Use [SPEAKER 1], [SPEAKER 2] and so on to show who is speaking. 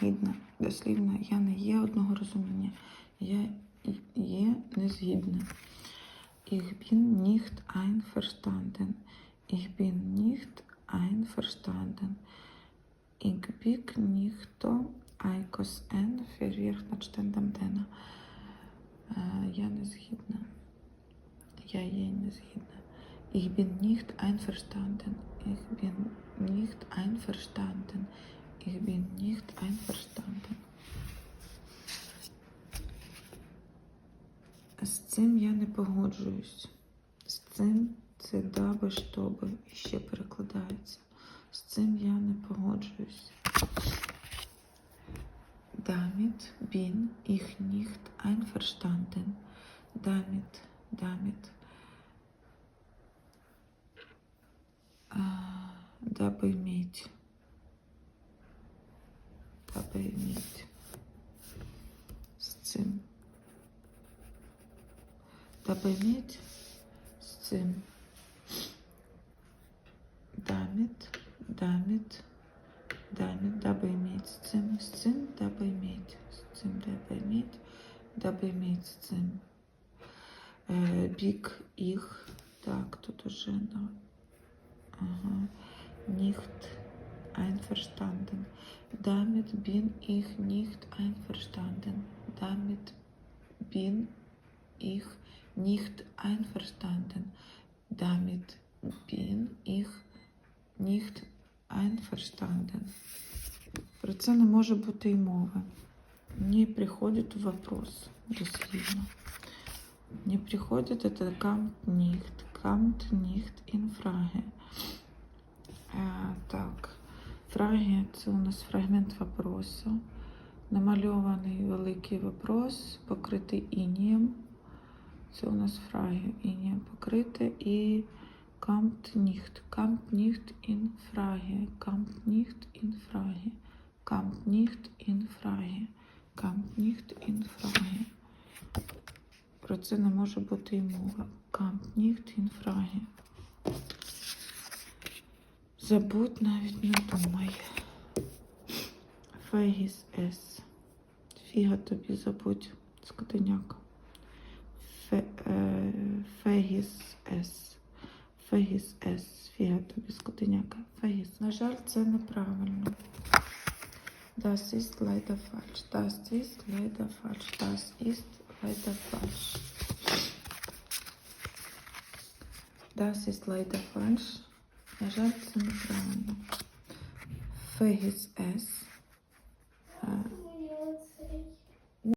[SPEAKER 1] згідна. Дослівно, я не є одного розуміння. Я є незгідна. Ich bin nicht einverstanden. Ich bin nicht einverstanden. Ich bin nicht einverstanden verrichtenden Dena. Е, Я не згідна. Я є не згідна. Ich bin nicht einverstanden. Ich bin nicht einverstanden. Ich bin nicht einverstanden. З цим я не погоджуюсь. З цим це даби, щоби і ще перекладається. З цим я не погоджуюсь. Damit bin ich nicht einverstanden. Damit, damit. А, Даби. Даби иметь. Даби иметь цим. Damit, damit, damit, даби иметь цим, з даби иметь, з даби иметь, даби иметь цим. Бік, їх, так, тут уже на Aha. Nicht einverstanden. Damit bin ich nicht einverstanden. Damit bin ich nicht einverstanden. Damit bin ich nicht einverstanden. Про це не може бути й мови. Не приходить вопрос дослівно. Не приходит это kommt nicht, kommt nicht in Frage. Е, так, Фраги це у нас фрагмент вопросу. Намальований великий вопрос, покритий інієм. Це у нас фраги інієм покрите і Frage, kommt nicht in Frage, kommt nicht in Frage, kommt nicht in Frage. Про це не може бути і мова. Nicht in Frage. Забудь навіть не думай. Фегіс С. Фіга тобі забудь, скотиняка. Фе, е, Фегіс С. Фегіс С. Фіга тобі, скотиняка. Фегіс. На жаль, це неправильно. Das ist leider falsch. Das ist leider falsch. Das ist leider falsch. Das ist leider falsch. На жаль, це неправильно. Фегіс С.